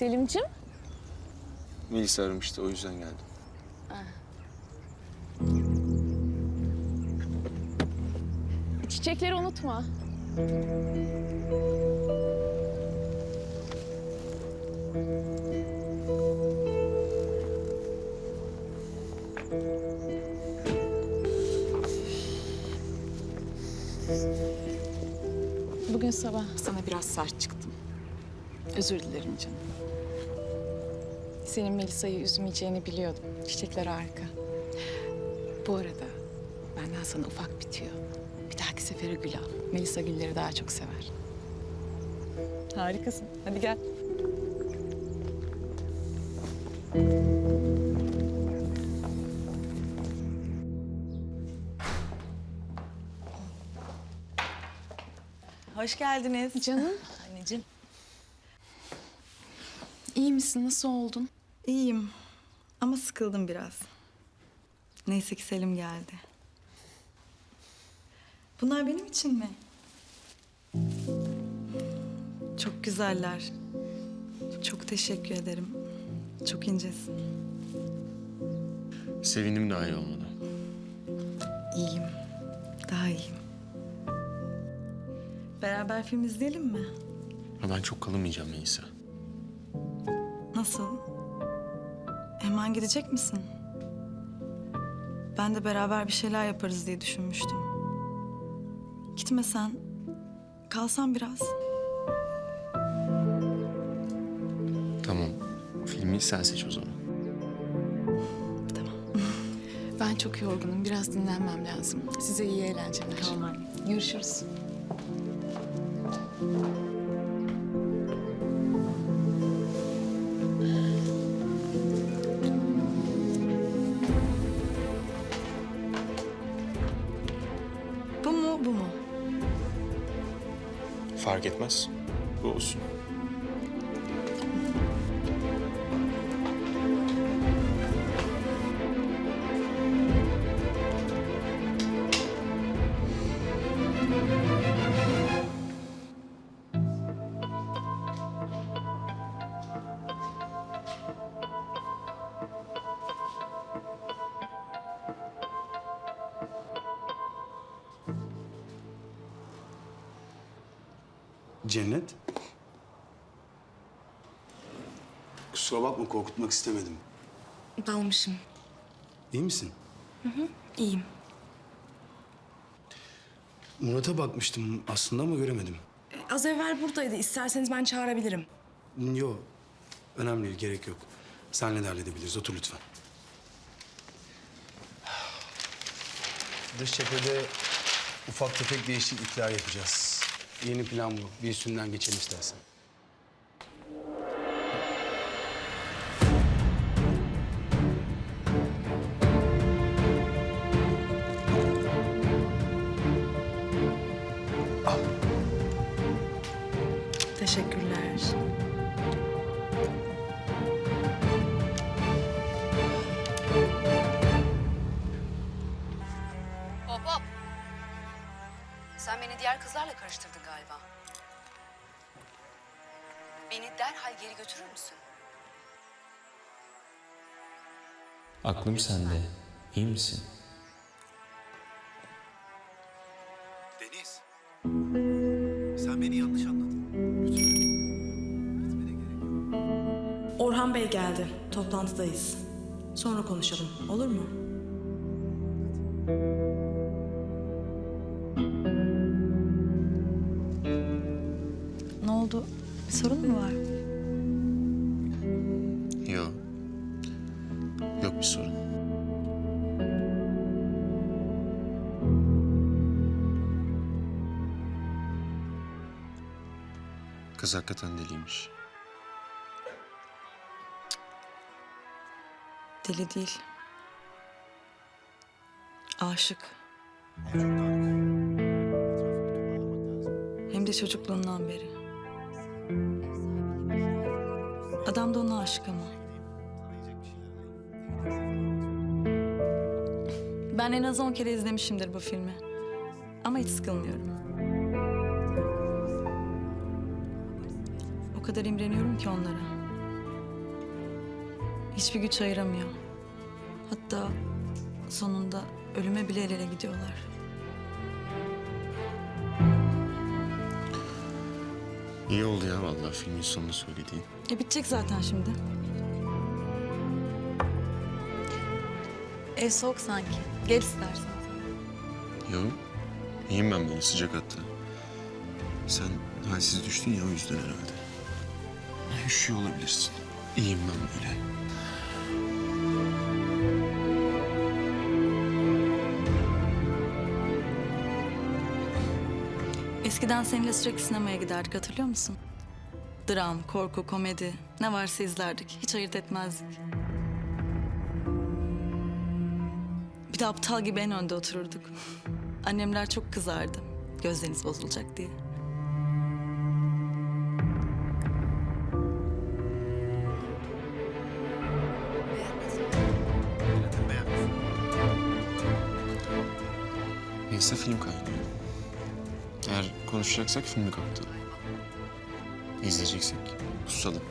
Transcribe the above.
Selim'cim. Melisa aramıştı o yüzden geldim. Çiçekleri unutma. Bugün sabah sana biraz sert çıktım. Özür dilerim canım. Senin Melisa'yı üzmeyeceğini biliyordum. Çiçekler harika. Bu arada benden sana ufak bitiyor. Bir dahaki sefere gül al. Melisa gülleri daha çok sever. Harikasın. Hadi gel. Hoş geldiniz. Canım. Anneciğim. İyi misin? Nasıl oldun? İyiyim ama sıkıldım biraz. Neyse ki Selim geldi. Bunlar benim için mi? Çok güzeller. Çok teşekkür ederim. Çok incesin. Sevindim daha iyi olmadı. İyiyim. Daha iyiyim. Beraber film izleyelim mi? Ama ben çok kalamayacağım Melisa. Nasıl? Hemen gidecek misin? Ben de beraber bir şeyler yaparız diye düşünmüştüm. Gitmesen, kalsan biraz. Tamam. Filmi sen seç o zaman. Tamam. Ben çok yorgunum. Biraz dinlenmem lazım. Size iyi eğlenceler. Tamam. Görüşürüz. Fark etmez. Bu olsun. Cennet. Kusura bakma korkutmak istemedim. Dalmışım. İyi misin? İyiyim. Murat'a bakmıştım aslında ama göremedim. Az evvel buradaydı. İsterseniz ben çağırabilirim. Yok. Önemli değil, gerek yok. Senle de halledebiliriz. Otur lütfen. Dış cephede ufak tefek değişiklikler yapacağız. Yeni plan bu. Bir üstünden geçelim istersen. Teşekkürler. Diğer kızlarla karıştırdın galiba. Beni derhal geri götürür müsün? Aklım sende. İyi misin? Deniz. Sen beni yanlış anladın. Lütfen. Gitmene gerek yok. Orhan Bey geldi. Toplantıdayız. Sonra konuşalım. Olur mu? Bir sorun mu var? Yok. Yok bir sorun. Kız hakikaten deliymiş. Deli değil. Aşık. Hem de çocukluğundan beri. Adam da ona aşık ama. Ben en az on kere izlemişimdir bu filmi. Ama hiç sıkılmıyorum. O kadar imreniyorum ki onlara. Hiçbir güç ayıramıyor. Hatta sonunda ölüme bile el ele gidiyorlar. İyi oldu ya vallahi filmin sonunu söylediğin. E bitecek zaten şimdi. Ev soğuk sanki. Gel istersen. Yo, iyiyim ben böyle sıcak hatta. Sen halsiz düştün ya o yüzden herhalde. Üşüyor olabilirsin. İyiyim ben böyle. Eskiden seninle sürekli sinemaya giderdik hatırlıyor musun? Dram, korku, komedi ne varsa izlerdik. Hiç ayırt etmezdik. Bir de aptal gibi en önde otururduk. Annemler çok kızardı. Gözleriniz bozulacak diye. Neyse film kaynıyor. Eğer konuşacaksak filmi kapatalım. İzleyeceksek susalım.